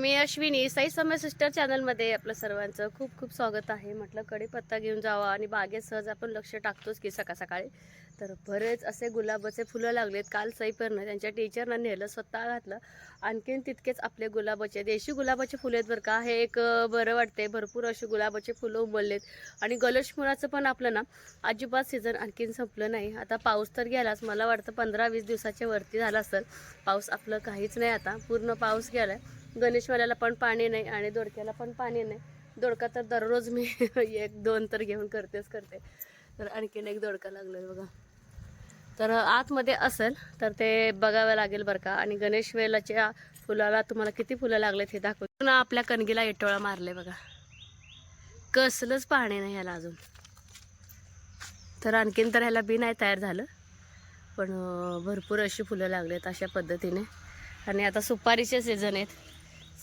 मी अश्विनी साई समय सिस्टर चॅनलमध्ये आपलं सर्वांचं खूप खूप स्वागत आहे. म्हटलं कढीपत्ता घेऊन जावा आणि बागेत सहज आपण लक्ष टाकतोच की सकाळ सकाळी. तर बरेच असे गुलाबाचे फुलं लागलेत. काल सईपरनं त्यांच्या टीचरनं नेलं स्वतः घातलं. आणखीन तितकेच आपले गुलाबाचे देशी गुलाबाचे फुले आहेत बरं का. हे एक बरं वाटते भरपूर असे गुलाबाचे फुलं उमललेत. आणि गलशमुळाचं पण आपलं ना अजिबात सीझन आणखीन संपलं नाही. आता पाऊस तर गेलाच. मला वाटतं पंधरा वीस दिवसाच्या वरती झाला असेल. पाऊस आपलं काहीच नाही आता. पूर्ण पाऊस गेला आहे गणेशवाल्याला पण पाणी नाही आणि दोडक्याला पण पाणी नाही. दोडका तर दररोज मी एक दोन तर घेऊन करतेच करते. तर आणखीन एक दोडका लागलं बघा. तर आतमध्ये असेल तर ते बघावं लागेल बरं का. आणि गणेश वेलाच्या फुलाला तुम्हाला किती फुलं लागलेत हे दाखवतो आपल्या कणगीला एटोळा मारले बघा. कसलंच पाणी नाही ह्याला अजून. तर आणखीन तर ह्याला बी नाही तयार झालं. पण भरपूर अशी फुलं लागलेत अशा पद्धतीने. आणि आता सुपारीचे सीझन आहेत.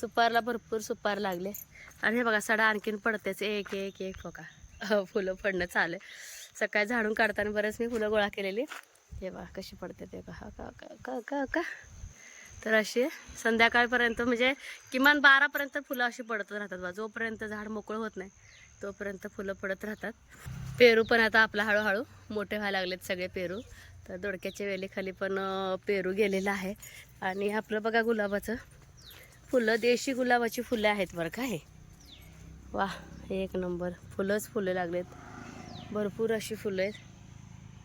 सुपारला भरपूर सुपार लागले. आणि हे बघा सडा आणखीन पडतेच. एक एक एक बघा. फुलं पडणं चालू आहे. सकाळी झाडून काढताना बरेच मी फुलं गोळा केलेली. हे बघा कशी पडते ते बघा. का का का का का? तर अशी संध्याकाळपर्यंत म्हणजे किमान बारापर्यंत फुलं अशी पडत राहतात बा जोपर्यंत झाड मोकळं होत नाही तोपर्यंत फुलं पडत राहतात. पेरू पण आता आपला हळूहळू मोठे व्हायला लागलेत सगळे पेरू. तर दोडक्याच्या वेलीखाली पण पेरू गेलेलं आहे. आणि आपलं बघा गुलाबाचं. फुलं देशी गुलाबाची फुलं आहेत बरं का हे. वा एक नंबर. फुलंच फुलं लागलेत. भरपूर अशी फुलं आहेत.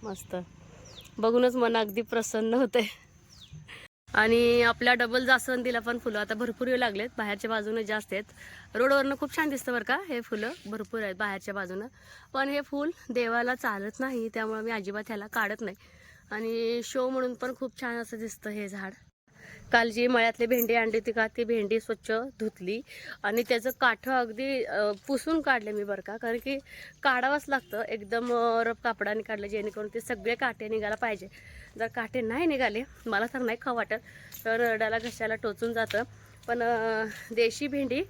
मस्त. बघूनच मन अगदी प्रसन्न होते आणि आपल्या डबल जास्वंदीला पण फुलं. आता भरपूर येऊ लागलेत. बाहेरच्या बाजूने जास्त आहेत. रोडवरनं खूप छान दिसतं बरं का हे फुलं. भरपूर आहेत बाहेरच्या बाजूनं. पण हे फूल देवाला चालत नाही. त्यामुळे मी अजिबात ह्याला काढत नाही. आणि शो म्हणून पण खूप छान असं दिसतं हे झाड. काल जी मळ्यातली भेंडी आणली होती का ती भेंडी स्वच्छ धुतली आणि त्याचं काठं अगदी पुसून काढले मी बरं का. कारण की काढावंच लागतं. एकदम रब रफ कापडाने काढलं जेणेकरून ते सगळे काटे निघायला पाहिजे. जर काटे नाही निघाले मला तर नाही खा वाटत. तर रडाला घशाला टोचून जातं. पण देशी भेंडी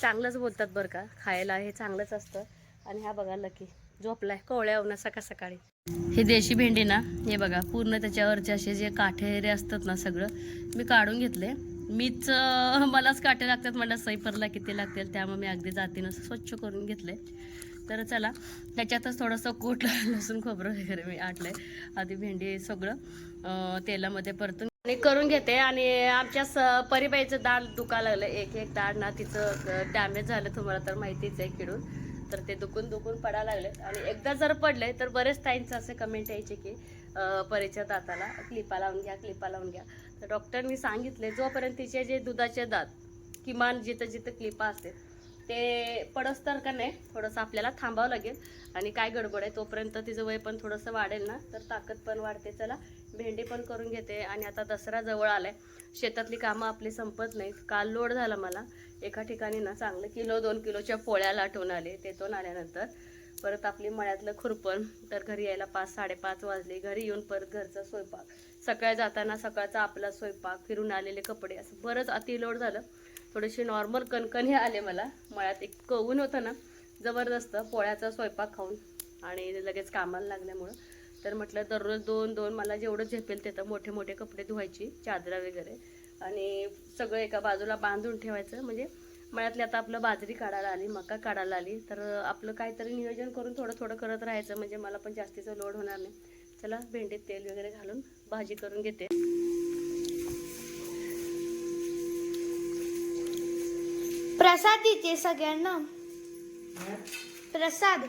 चांगलंच बोलतात बरं का. खायला हे चांगलंच असतं. आणि हा बघा लकी. झोपलाय कोवळ्या उन्हा सकाळ सकाळी. हे देशी भेंडी ना हे बघा पूर्ण त्याच्यावरचे असे जे काठेरे असतात ना सगळं मी काढून घेतले. मीच मलाच काटे लागतात मला सैपरला किती लागतील त्यामुळे मी अगदी जातीनं स्वच्छ करून घेतले. तर चला त्याच्यातच थोडंसं कोट लसूण खोबरं वगैरे मी आटलंय आधी भेंडी सगळं तेलामध्ये परतून आणि करून घेते. आणि आमच्या स परिबाईचं दाढ दुखा लागलं. एक एक दाळ ना तिचं डॅमेज झालं तुम्हाला तर माहितीच आहे किडून. तर ते दुखून दुखून पडायला लागले आणि एकदा जर पडले तर बरेच ताईंचं असे कमेंट यायचे की अं, परीच्या दाताला क्लिपा लावून घ्या क्लिपा लावून घ्या. तर डॉक्टरनी सांगितले जोपर्यंत तिचे जे दुधाचे दात किमान जिथं जिथं क्लिपा असते ते पडस तर का नाही थोडंसं आपल्याला थांबावं लागेल. आणि काय गडबड आहे तोपर्यंत तिचं वय पण थोडंसं वाढेल ना तर ताकद पण वाढते. चला भेंडी पण करून घेते. आणि आता दसरा जवळ आलाय. शेतातली कामं आपली संपत नाहीत. काल लोड झाला मला. एका ठिकाणी ना चांगलं किलो दोन किलोच्या पोळ्या लाटून आले. तेथून आल्यानंतर परत आपली मळ्यातलं खुरपण तर घरी यायला पाच साडेपाच वाजले. घरी येऊन परत घरचा स्वयंपाक. सकाळी जाताना सकाळचा आपला स्वयंपाक फिरून आलेले कपडे असं बरंच अतिलोड झालं. थोडेसे नॉर्मल कणकणी आले मला. मळ्यात एक कवून होतं ना जबरदस्त पोळ्याचा स्वयंपाक खाऊन आणि लगेच कामाला लागल्यामुळं. तर म्हटलं दररोज दोन दोन मला जेवढं झेपेल तिथं मोठे मोठे कपडे धुवायची चादरा वगैरे. आणि सगळं एका बाजूला बांधून ठेवायचं. म्हणजे मळ्यातली आता आपलं बाजरी काढायला आली मका काढायला आली तर आपलं काहीतरी नियोजन करून थोडं थोडं करत राहायचं. म्हणजे मला पण जास्तीचं लोड होणार नाही. चला भेंडीत तेल वगैरे घालून भाजी करून घेते. प्रसाद देते सगळ्यांना प्रसाद.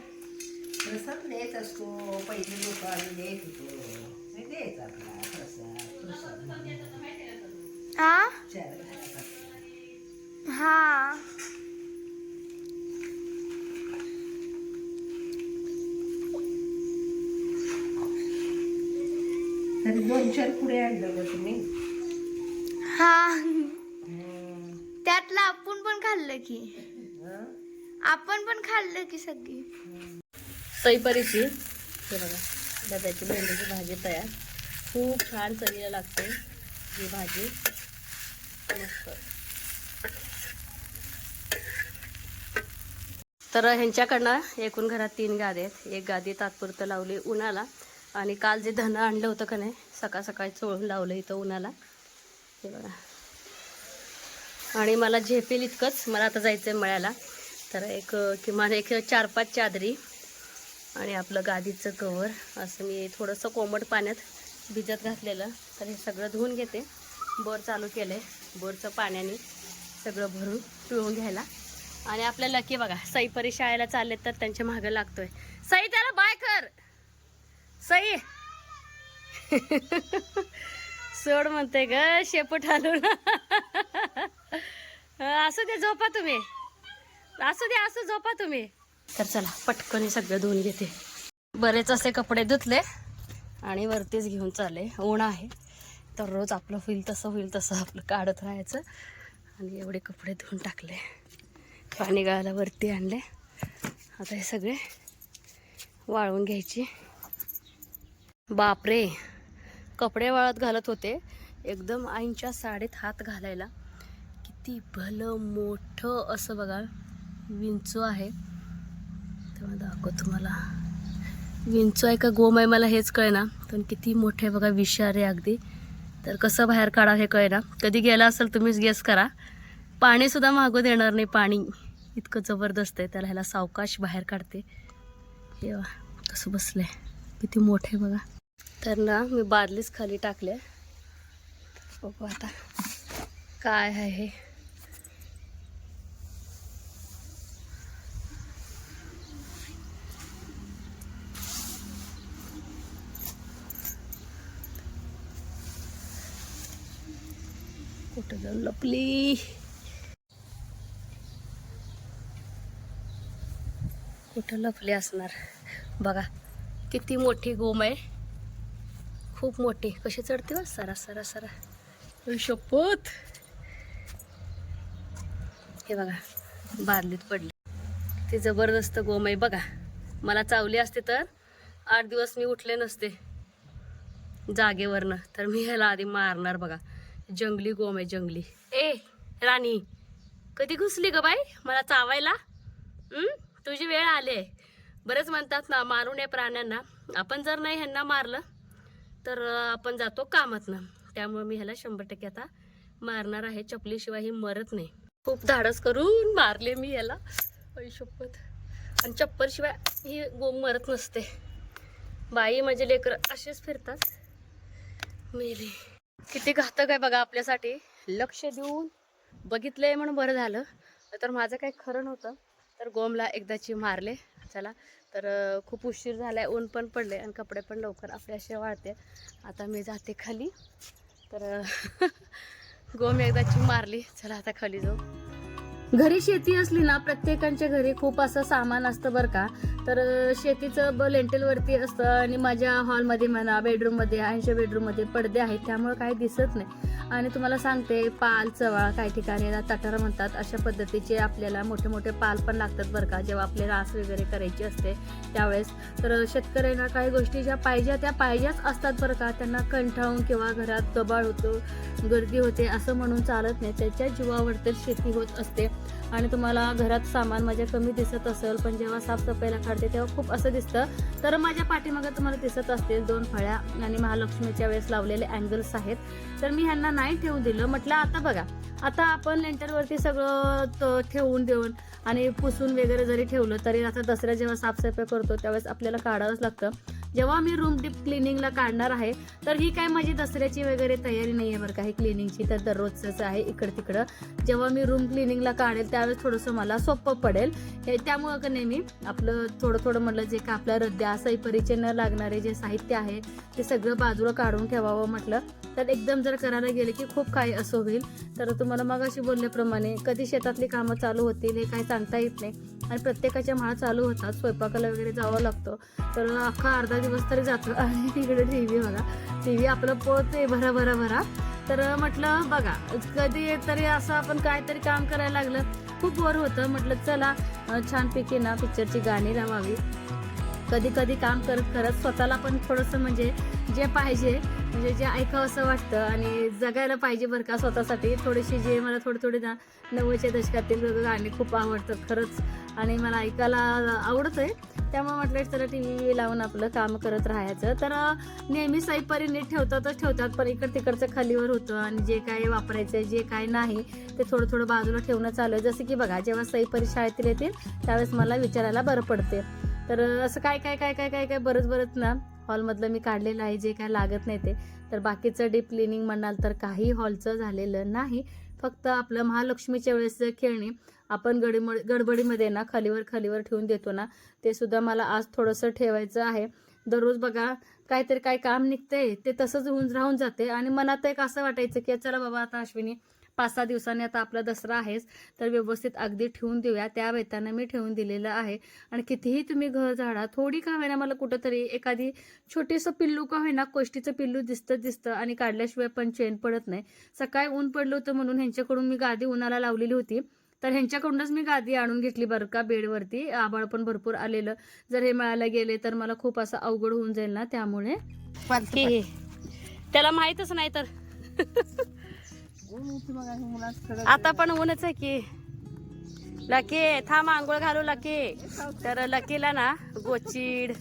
प्रसाद देत असतो. पहिले लोक आम्ही देत होतो. नाही द्यायचा आपला प्रसाद प्रसाद. हा. हा. तरी दोन चार पुढे आणलं का तुम्ही. हा. त्यातलं आपण पण खाल्लं की? आपण पण खाल्लं की सगळी. सईपरीची हे बघा डब्याची भेंडीची भाजी तयार. खूप छान चवीला लागते ही भाजी. तर ह्यांच्याकडनं एकूण घरात तीन गादी आहेत. एक गादी तात्पुरतं लावली उन्हाला आणि काल जे धनं आणलं होतं का नाही सकाळ सकाळी चोळून लावलं इथं उन्हाला. हे बघा. आणि मला झेपेल इतकंच मला आता जायचं आहे मळ्याला. तर एक किमान एक चार पाच चादरी आणि आपलं गादीचं कवर असं मी थोडंसं कोमट पाण्यात भिजत घातलेलं. तर हे सगळं धुवून घेते. बोर चालू केलं आहे बोरचं पाण्याने सगळं भरून पिळून घ्यायला. आणि आपल्या लकी बघा सई परी शाळेला चालले तर त्यांच्या मागं लागतोय. सई त्याला बाय कर. सई. सोड म्हणते ग शेपट हलून असू दे झोपा तुम्ही. असू दे असं झोपा तुम्ही. तर चला पटकन सगळं धुवून घेते. बरेच असे कपडे धुतले आणि वरतीच घेऊन चालले. ऊन आहे. तर रोज आपलं होईल तसं होईल तसं आपलं काढत राहायचं. आणि एवढे कपडे धुवून टाकले. पाणी गाळायला वरती आणले. आता हे सगळे वाळवून घ्यायचे. बापरे! कपडे वाळत घालत होते. एकदम आईंच्या साडीत हात घालायला. किती भलं मोठं असं बघा विंचू आहे. तेव्हा दाखवतो तुम्हाला. विंचू आहे का गोम आहे मला हेच कळेना. पण किती मोठे बघा विषारे अगदी. तर कसं बाहेर काढा हे कळेना. कधी गेला असेल तुम्हीच गेस करा. पाणीसुद्धा मागू देणार नाही पाणी. इतकं जबरदस्त आहे. त्याला ह्याला सावकाश बाहेर काढते. हे कसं कसं बसलंय. किती मोठे बघा. तर ना मी बादलीच खाली टाकले. बघू आता. काय आहे हे. कुठं लपली कुठं लपली असणार? बघा किती मोठी गोम आहे. खूप मोठी. कशी चढते बघ हो? सरा सरा सरा. शपथ. हे बघा बादलीत पडली. ती जबरदस्त गोम आहे बघा. मला चावली असते तर आठ दिवस मी उठले नसते जागेवरनं. तर मी ह्याला आधी मारणार बघा. जंगली गोम आहे जंगली. ए राणी कधी घुसली ग बाई? मला चावायला? तुझी वेळ आले बरंच म्हणतात ना मारू नये प्राण्यांना. आपण जर नाही ह्यांना मारलं तर आपण जातो कामातनं. त्यामुळे मी ह्याला शंभर टक्के आता मारणार आहे. चपलीशिवाय ही मरत नाही. खूप धाडस करून मारले मी ह्याला. शपथ. आणि चप्पलशिवाय ही गोम मरत नसते. बाई माझे लेकरं असेच फिरतात. मेले. किती घातक आहे बघा आपल्यासाठी. लक्ष देऊन बघितलंय म्हणून बरं झालं. तर माझं काही खरं नव्हतं. तर गोमला एकदाची मारले. चला तर खूप उशीर झालाय. ऊन पण पडले आणि कपडे पण लवकर आपले असे वाळते. आता मी जाते खाली. तर गोम एकदाची मारली. चला आता खाली जाऊ. घरी शेती असली ना प्रत्येकांच्या घरी खूप असं सामान असतं बरं का. तर शेतीचं ब लेंटेलवरती असतं आणि माझ्या हॉलमध्ये म्हणा बेडरूममध्ये ऐंशी बेडरूममध्ये पडदे आहेत त्यामुळे काही दिसत नाही. आणि तुम्हाला सांगते पाल चवळा काही ठिकाणी याला तटारा म्हणतात अशा पद्धतीचे आपल्याला मोठे मोठे पाल पण लागतात बरं का जेव्हा आपले रास वगैरे करायची असते त्यावेळेस. तर शेतकऱ्यांना काही गोष्टी ज्या पाहिजे त्या पाहिजेच असतात बरं का त्यांना कंठावून किंवा घरात दबाळ होतो गर्दी होते असं म्हणून चालत नाही. त्याच्या जीवावर तर शेती होत असते. आणि तुम्हाला घरात सामान माझ्या कमी दिसत असेल पण जेव्हा साफसफाईला काढते तेव्हा खूप असं दिसतं. तर माझ्या पाठीमागे तुम्हाला दिसत असतील दोन फळ्या आणि महालक्ष्मीच्या वेळेस लावलेले अँगल्स आहेत. तर मी ह्यांना नाही ठेवून दिलं. म्हटलं आता बघा. आता आपण लेंटरवरती सगळं ठेवून देऊन आणि पुसून वगैरे जरी ठेवलं तरी आता दसऱ्या जेव्हा साफसफाई करतो त्यावेळेस आपल्याला काढावंच लागतं. जेव्हा मी रूम डीप क्लिनिंगला काढणार आहे तर ही काय माझी दसऱ्याची वगैरे तयारी नाही आहे बरं का. ही क्लिनिंगची तर दररोजच आहे इकडं तिकडं जेव्हा मी रूम क्लिनिंगला काढेल त्यावेळेस थोडंसं मला सोपं पडेल. हे त्यामुळं का नाही मी आपलं थोडं थोडं म्हटलं जे का आपल्या रद्द्या सैपरीचे न लागणारे जे साहित्य आहे ते सगळं बाजूला काढून ठेवावं म्हटलं. तर एकदम जर करायला गेले की खूप काही असं होईल. तर तुम्हाला मग अशी बोलल्याप्रमाणे कधी शेतातली कामं चालू होतील हे काही सांगता येत नाही. आणि प्रत्येकाच्या माळा चालू होतात स्वयंपाकाला वगैरे जावं लागतं. तर अख्खा अर्धा दिवस तरी जातो. आणि तिकडे टी व्ही बघा. टी व्ही आपलं पोहते भरा भरा भरा. तर म्हटलं बघा कधी तरी असं आपण काहीतरी काम करायला लागलं. खूप वर होतं. म्हटलं चला छानपैकी ना पिक्चरची गाणी लावावी. कधी कधी काम करत करत स्वतःला पण थोडंसं म्हणजे जे पाहिजे म्हणजे जे ऐकावं असं वाटतं आणि जगायला पाहिजे बरं का स्वतःसाठी. थोडीशी जे मला थोडी थोडी ना नव्वदच्या दशकातील गाणी खूप आवडतात खरंच. आणि मला ऐकायला आवडत आहे त्यामुळे म्हटलं तर टी व्ही लावून आपलं काम करत राहायचं. तर नेहमी साईपरी नीट ठेवतातच ठेवतात पण इकड तिकडचं खालीवर होतं आणि जे काय वापरायचं जे काय नाही ते थोडं थोडं बाजूला ठेवणं चालू आहे. जसं की बघा जेव्हा साईपरी शाळेतील येतील त्यावेळेस मला विचारायला बरं पडते. तर असं काय काय काय काय काय काय बरंच बरंच ना हॉलमधलं मी काढलेलं आहे जे काय लागत नाही ते. तर बाकीचं डीप क्लिनिंग म्हणाल तर काही हॉलचं झालेलं नाही. फक्त आपलं महालक्ष्मीच्या वेळेसचं खेळणी आपण गडीम गडबडीमध्ये ना खालीवर खालीवर ठेवून देतो ना ते सुद्धा मला आज थोडंसं ठेवायचं आहे. दररोज बघा काहीतरी काय काम निघतंय ते तसंच होऊन राहून जाते. आणि मनात एक असं वाटायचं की चला बाबा आता अश्विनी पाच सहा दिवसांनी आता आपला दसरा आहेच तर व्यवस्थित अगदी ठेवून देऊया. त्या वेतानं मी ठेवून दिलेलं आहे. आणि कितीही तुम्ही घर झाडा थोडी का होईना मला कुठंतरी एखादी छोटेसं पिल्लू का होईना कोष्टीचं पिल्लू दिसतं दिसतं आणि काढल्याशिवाय पण चेन पडत नाही. सकाळी ऊन पडलं होतं म्हणून ह्यांच्याकडून मी गादी उन्हाला लावलेली होती. तर ह्यांच्याकडूनच मी गादी आणून घेतली बरं का बेडवरती. आबाळ पण भरपूर आलेलं. जर हे मिळायला गेले तर मला खूप असं अवघड होऊन जाईल ना त्यामुळे. त्याला माहीतच नाही तर. आता पण ऊनच आहे की. लकी थांब आंघोळ घालू लकी. तर लकीला ना गोचीड.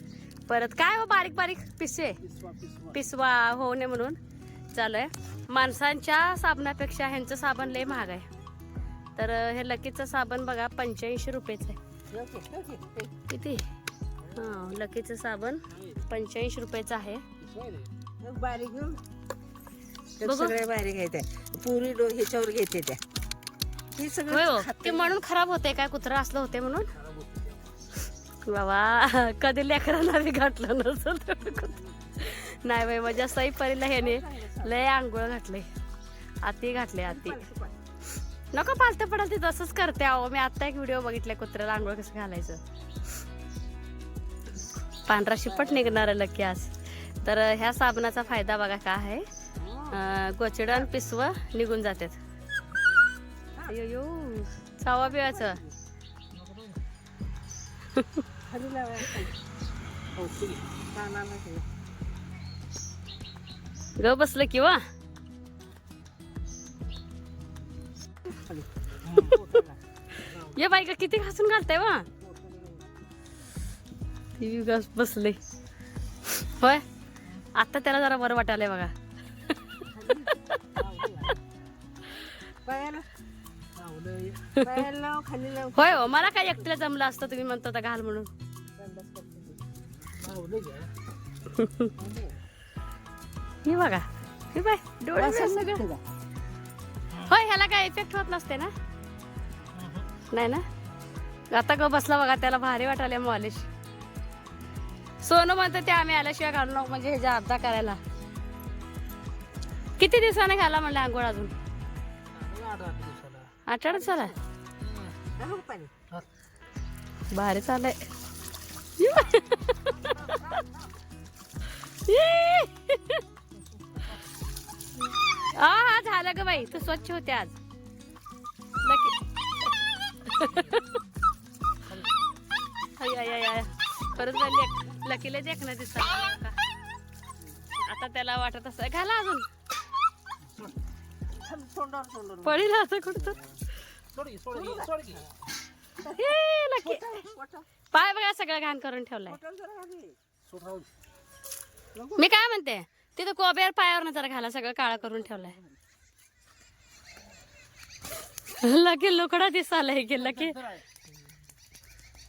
परत काय हो बारीक बारीक पिसे पिसवा होऊ नये म्हणून. चालू आहे माणसांच्या साबणापेक्षा ह्यांचं साबण लय महाग आहे. तर हे लकीचं साबण बघा पंच्याऐंशी रुपयेचं आहे. किती? हां लकीचं साबण पंच्याऐंशी रुपयाचं आहे. बारीक बघू. त्या पुरी डो ह्याच्यावर घेते त्या. हे होय सगळं हो. खाते. ते म्हणून खराब होते काय कुत्रा असलं होते म्हणून? बाबा कधी लेकरांना बी घातलं तेवढं कुत्रं. नाही बाई माझ्या सई परीला ह्याने लय आंघोळ घातले. आती घातले आती. नको पालतं पडाल ते तसंच करते अहो. मी आता एक व्हिडिओ बघितलाय कुत्र्याला आंघोळ कसं घालायचं. पांढरा शिपट निघणार आहे लकी आज. तर ह्या साबणाचा फायदा बघा काय आहे. गोचिडं आणि पिसवं निघून जातात अयो चावा बिळाचं ठेव. ग बसलं की वा खाली. पोटाला. ये बाई का किती घासून घालताय वा ती घास बसले होय आता त्याला जरा बरं वाटायलंय बघा होय हो मला काय एकटीला जमलं असतं तुम्ही म्हणता घाल म्हणून. ही बघा ही बाय डोळे सगळं. होय ह्याला काय इफेक्ट होत नसते ना? नाही ना? आता ग बसला बघा त्याला भारी वाटायला मॉलिश. सोनू म्हणतो ते आम्ही आल्याशिवाय घालू नको म्हणजे ह्याच्या अर्धा करायला. किती दिवसाने घाला म्हणलं आंघोळ अजून? आठवड्यात चला भारी चालय हा झालं ग बाई. तू स्वच्छ होते आज. परत लकीला देखणं दिसत. आता त्याला वाटत असं. घाला अजून. खाली तोंडावर तोंडावर. हे लकी. पाय बघा सगळं घाण करून ठेवलंय. मी काय म्हणते? तिथं कोब्यावर पायावर जरा घाला सगळं काळा करून ठेवलंय. लकी लुकडा दिसायला की लकी.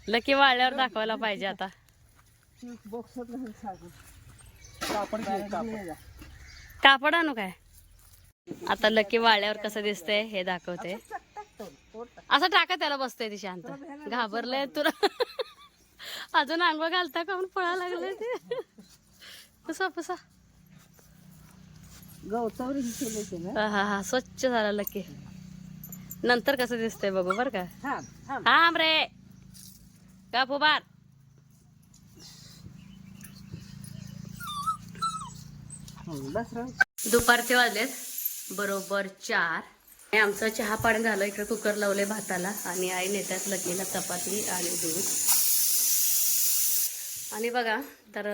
लकी वाळल्यावर दाखवायला पाहिजे आता. कापड आणू काय? आता लकी वाळल्यावर कसं दिसतंय हे दाखवते. असं टाका त्याला बसतोय ती शांत. घाबरलंय तुला. अजून आंघोळ घालता का? म्हणून पळा लागलंय ते. पुसा पुसा. गवतावर हे हा हा हा. स्वच्छ झाला लकी. नंतर कसं दिसतंय बघू बर का? थांब रे. का फुबार दुपारचे वाजलेत. बरोबर चार. आमचं चहा पाणी झालं इकडे कुकर लावले भाताला. आणि आई नेत्यात लकीला चपाती आणि दूध. आणि बघा तर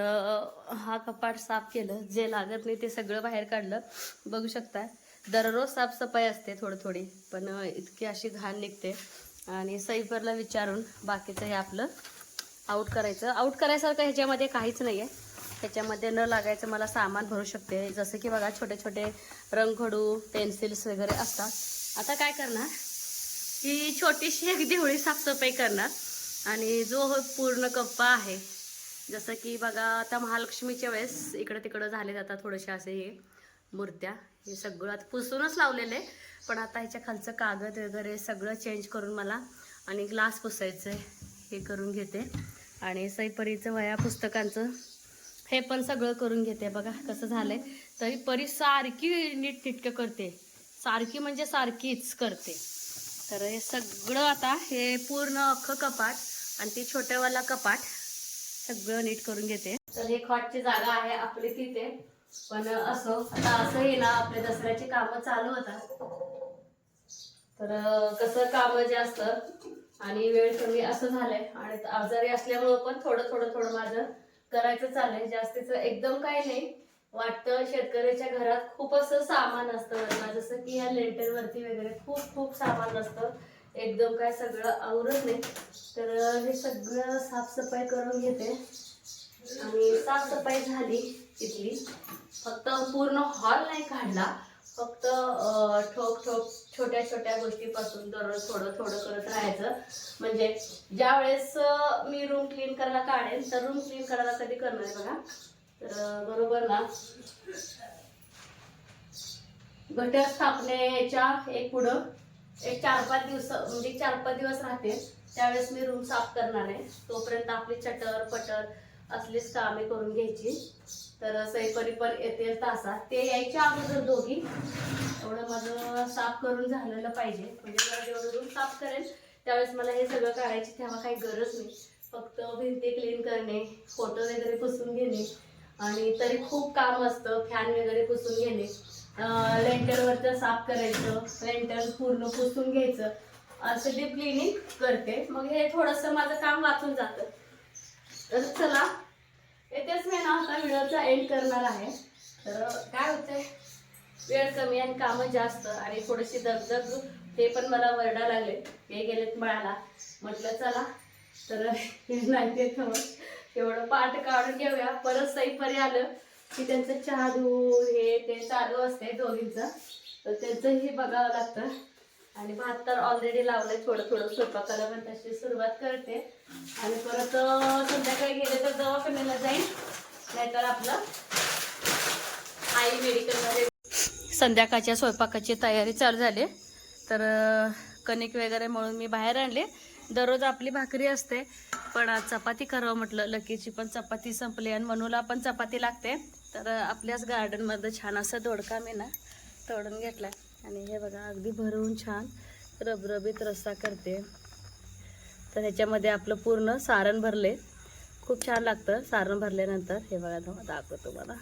हा कपाट साफ केलं. जे लागत नाही ते सगळं बाहेर काढलं. बघू शकता दररोज साफसफाई असते थोडी थोडी पण इतकी अशी घाण निघते. आणि सईपरला विचारून बाकीचं हे आपलं आऊट करायचं. आऊट करायसारखं ह्याच्यामध्ये काहीच नाही आहे ह्याच्यामध्ये न लागायचं मला सामान भरू शकते. जसं की बघा छोटे छोटे रंगखडू पेन्सिल्स वगैरे असतात. आता काय करणार? ही छोटीशी एक देवळी साफसफाई करणार. आणि जो हो पूर्ण कप्पा आहे जसं की बघा आता महालक्ष्मीच्या वेळेस इकडं तिकडं झाले जातात थोडेसे असे हे मूर्त्या. हे सगळं आता पुसूनच लावलेले पण आता ह्याच्या खालचं कागद वगैरे सगळं चेंज करून मला आणि ग्लास पुसायचं आहे हे करून घेते. आणि सैपरीचं वया पुस्तकांचं हे पण सगळं करून घेते बघा कसं झालंय. तरी परी सारखी नीट तिटकं करते. सारखी म्हणजे सारखीच करते. तर हे सगळं आता हे पूर्ण अख्खं कपाट आणि ती छोट्यावाला कपाट सगळं नीट करून घेते. तर हे खॉटची जागा आहे आपली तिथे. पण असो आता असं हे ना आपल्या दसऱ्याची कामं चालू होतात तर कसं कसं कामं असतं आणि वेळ कमी असं झालंय. आणि आजारी असल्यामुळं पण थोडं थोडं थोडं माझं करायचं चाललंय जास्तीचं एकदम काही नाही. वाटतं शेतकऱ्याच्या घरात खूप असं सामान असतं. जसं की ह्या लेंटर वरती वगैरे खूप खूप सामान असतं. एकदम काय सगळं आवरत नाही. तर हे सगळं साफसफाई करून घेते. आणि साफसफाई झाली तिथली फक्त पूर्ण हॉल नाही काढला. फक्त ठोक ठोक छोट्या छोट्या गोष्टीपासून दररोज थोडं थोडं करत राहायचं. म्हणजे ज्या वेळेस मी रूम क्लीन करायला काढेन तर रूम क्लीन करायला कधी करणार आहे बघा? तर बरोबर ना? घटक स्थापनेच्या एक पुढं एक चार पाच दिवस म्हणजे चार पाच दिवस राहते त्यावेळेस मी रूम साफ करणार आहे. तोपर्यंत आपली चटर पटर असलीच कामे करून घ्यायची. तर सैपरी पण येते तासात. ते यायच्या अगोदर दोघी. एवढं माझं साफ करून झालेलं पाहिजे. म्हणजे मला जेवढं रूम साफ करेल त्यावेळेस मला हे सगळं काढायची तेव्हा काही गरज नाही. फक्त भिंती क्लीन करणे फोटो वगैरे पुसून घेणे आणि तरी खूप काम असतं फॅन वगैरे पुसून घेणे. लेंटरवरचं साफ करायचं लेंटर पूर्ण पुसून घ्यायचं. असं डीप क्लिनिंग करते. मग हे थोडंसं माझं काम वाचून जातं. तर चला येथेच मी ना आता व्हिडिओचा एंड करणार आहे. तर काय होतंय? वेळ कमी आणि कामं जास्त आणि थोडीशी दगदग ते पण मला वरडा लागले. हे गेलेत मळाला म्हटलं चला तर हे नाही एवढं पाठ काढून घेऊया. परत सईपरी आलं की त्यांचं चहा दूध हे ते चालू असते दोघींचं. तर त्यांचंही बघावं लागतं. आणि भात तर ऑलरेडी लावलंय थोडं थोडं स्वयंपाकाला पण तशी सुरुवात करते. आणि परत संध्याकाळी गेले तर दवाखान्याला जाईल नाहीतर आपलं आई मेडिकलमध्ये संध्याकाळच्या स्वयंपाकाची तयारी चालू झाली. तर कणिक वगैरे म्हणून मी बाहेर आणले. दररोज आपली भाकरी असते पण आज चपाती करावं म्हटलं. लकीची पण चपाती संपली आणि मनूला पण चपाती लागते. तर आपल्याच गार्डनमध्ये छान असं दोडका मी ना तोडून घेतला आणि हे बघा अगदी भरून छान रबरबीत रस्सा करते. तर ह्याच्यामध्ये आपलं पूर्ण सारण भरले. खूप छान लागतं सारण भरल्यानंतर. हे बघा तुम्हाला दाखवतो मला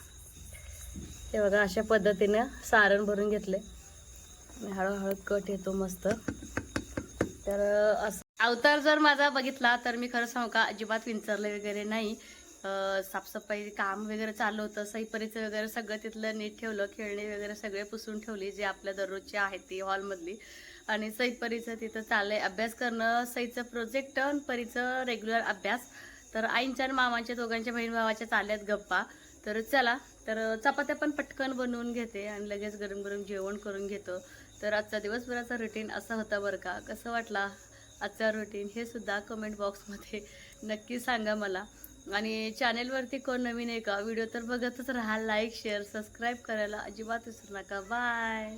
हे बघा अशा पद्धतीनं सारण भरून घेतले हळूहळू कट येतो मस्त. तर असं अवतार जर माझा बघितला तर मी खरं सांगू का अजिबात विंचरले वगैरे नाही. साफसफाई काम वगैरे चालू होतं. सईपरीचं वगैरे सगळं तिथलं नीट ठेवलं खेळणी वगैरे सगळे पुसून ठेवली जे आपल्या दररोजची आहेत ती हॉलमधली. आणि सईपरीचं तिथं चाललंय अभ्यास करणं. सईचं प्रोजेक्ट आणि परीचं रेग्युलर अभ्यास. तर आईंच्या आणि मामांच्या दोघांच्या बहीण भावाच्या चालल्यात गप्पा. तर चला तर चपात्या पण पटकन बनवून घेते आणि लगेच गरम गरम जेवण करून घेतो. तर आजचा दिवसभराचा रुटीन असा होता बरं का. कसं वाटला आजचा रुटीन हे सुद्धा कमेंट बॉक्समध्ये नक्की सांगा मला. आणि चॅनेलवरती कोण नवीन आहे का? व्हिडिओ तर बघतच राहा. लाईक शेअर सबस्क्राईब करायला अजिबात विसरू नका. बाय